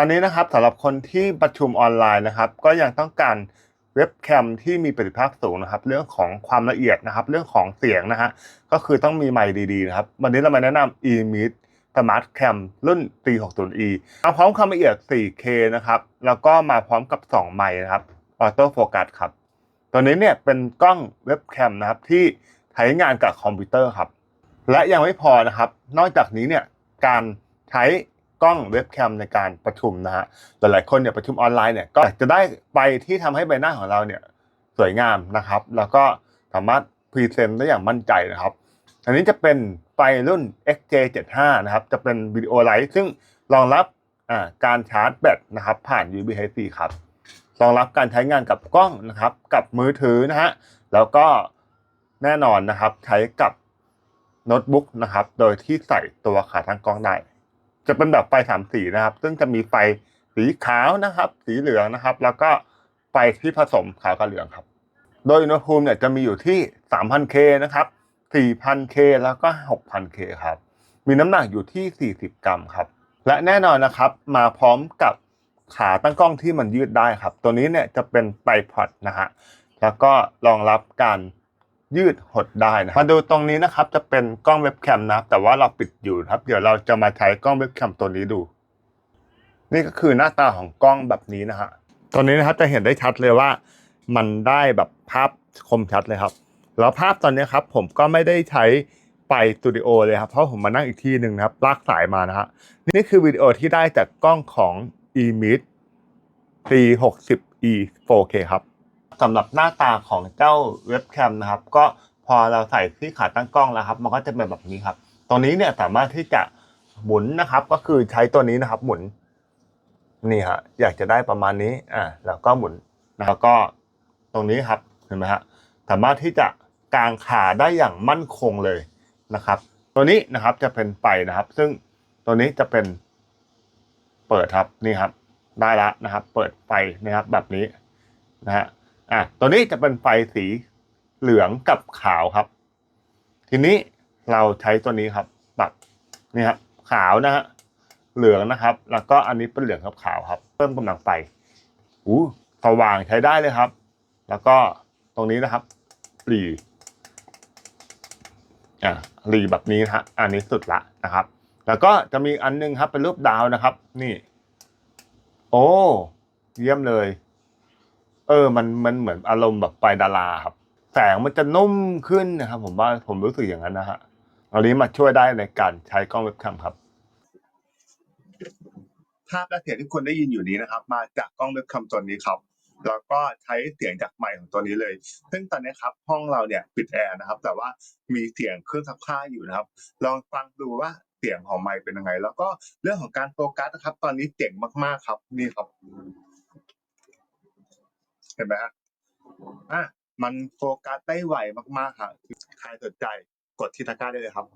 อนนี้นะครับสำหรับคนที่ประชุมออนไลน์นะครับ ก็ยังต้องการเว็บแคมที่มีประสิทธิภาพสูงนะครับ เรื่องของความละเอียดนะครับ เรื่องของเสียงนะฮะก็คือต้องมีไมค์ดีๆนะครับ วันนี้เรามาแนะนำ eMeet Smart Cam รุ่น T60e มาพร้อมความละเอียด 4K นะครับ แล้วก็มาพร้อมกับ 2 ไมค์นะครับออโต้โฟกัสครับ ตัวนี้เนี่ยเป็นกล้องเว็บแคมนะครับที่ใช้งานกับคอมพิวเตอร์ครับ และยังไม่พอนะครับ นอกจากนี้เนี่ยการใช้ กล้องเว็บแคมในการประชุมนะฮะหลายๆคนเนี่ยประชุมออนไลน์เนี่ยก็จะได้ไปที่ทำให้ใบหน้าของเราเนี่ยสวยงามนะครับ แล้วก็สามารถพรีเซนต์ได้อย่างมั่นใจนะครับ อันนี้จะเป็นไฟรุ่น XJ75 นะครับ จะเป็นวิดีโอไลท์ซึ่งรองรับการชาร์จแบตนะครับ ผ่าน USB-C ครับรองรับการใช้งานกับกล้องนะครับ กับมือถือนะฮะแล้วก็แน่นอนนะครับใช้กับโน้ตบุ๊กนะครับ โดยที่ใส่ตัวขาตั้งกล้องได้ จะเป็นแบบไฟสามสีนะครับ ซึ่งจะมีไฟสีขาวนะครับ สีเหลืองนะครับ แล้วก็ไฟที่ผสมขาวกับเหลืองครับ โดยอุณหภูมิเนี่ยจะมีอยู่ที่ 3,000K นะครับ 4,000K แล้วก็ 6,000K ครับ มีน้ำหนักอยู่ที่ 40 กรัมครับ และแน่นอนนะครับ มาพร้อมกับขาตั้งกล้องที่มันยืดได้ครับ ตัวนี้เนี่ยจะเป็นไ i พอดนะฮะ แล้วก็รองรับการ ยืดหดได้นะมาดูตรงนี้นะครับจะเป็นกล้องเว็บแคมนะแต่ว่าเราปิดอยู่ครับ เดี๋ยวเราจะมาใช้กล้องเว็บแคมตัวนี้ดู นี่ก็คือหน้าตาของกล้องแบบนี้นะฮะตอนนี้นะครับจะเห็นได้ชัดเลยว่า มันได้แบบภาพคมชัดเลยครับ แล้วภาพตอนนี้ครับ ผมก็ไม่ได้ใช้ไปสตูดิโอเลยครับเพราะผมมานั่งอีกที่หนึ่งนะครับลากสายมานะฮะนี่คือวิดีโอที่ได้จากกล้องของ eMeet T60e 4K ครับ สำหรับหน้าตาของเจ้าเว็บแคมนะครับ ก็พอเราใส่ที่ขาตั้งกล้องแล้วครับ มันก็จะเป็นแบบนี้ครับ ตรงนี้เนี่ยสามารถที่จะหมุนนะครับ ก็คือใช้ตัวนี้นะครับหมุนนี่ฮะอยากจะได้ประมาณนี้อ่าแล้วก็หมุนแล้วก็ตรงนี้ครับเห็นไหมฮะสามารถที่จะกางขาได้อย่างมั่นคงเลยนะครับ ตัวนี้นะครับจะเป็นไฟนะครับ ซึ่งตัวนี้จะเป็นเปิดครับนี่ครับ ได้และนะครับ เปิดไฟนะครับแบบนี้นะฮะ อะตัวนี้จะเป็นไฟสีเหลืองกับขาวครับ ทีนี้เราใช้ตัวนี้ครับปรับนี่ครับขาวนะฮะเหลืองนะครับ แล้วก็อันนี้เป็นเหลืองกับขาวครับ เพิ่มกำลังไฟอู้สว่างใช้ได้เลยครับ แล้วก็ตรงนี้นะครับรีอ่ารีแบบนี้นะฮะอันนี้สุดละนะครับ แล้วก็จะมีอันนึงครับเป็นรูปดาวนะครับ นี่ โอ้ เยี่ยมเลย เออมันมันเหมือนอารมณ์แบบไฟดาราครับ แสงมันจะนุ่มขึ้นนะครับ ผมว่าผมรู้สึกอย่างนั้นนะฮะอันนี้มาช่วยได้ในการใช้กล้องเว็บแคมครับ ภาพและเสียงที่คุณได้ยินอยู่นี้นะครับ มาจากกล้องเว็บแคมตัวนี้ครับแล้วก็ใช้เสียงจากไมค์ของตัวนี้เลย ซึ่งตอนนี้ครับห้องเราเนี่ยปิดแอร์นะครับ แต่ว่ามีเสียงเครื่องซักผ้าอยู่นะครับ ลองฟังดูว่าเสียงของไมค์เป็นยังไง แล้วก็เรื่องของการโฟกัสนะครับ ตอนนี้เจ๋งมากๆครับนี่ครับ ห็นไหมฮะอะมันโฟกัสได้ไวมากๆค่ะใครสนใจกดที่ตะกร้าได้เลยครับ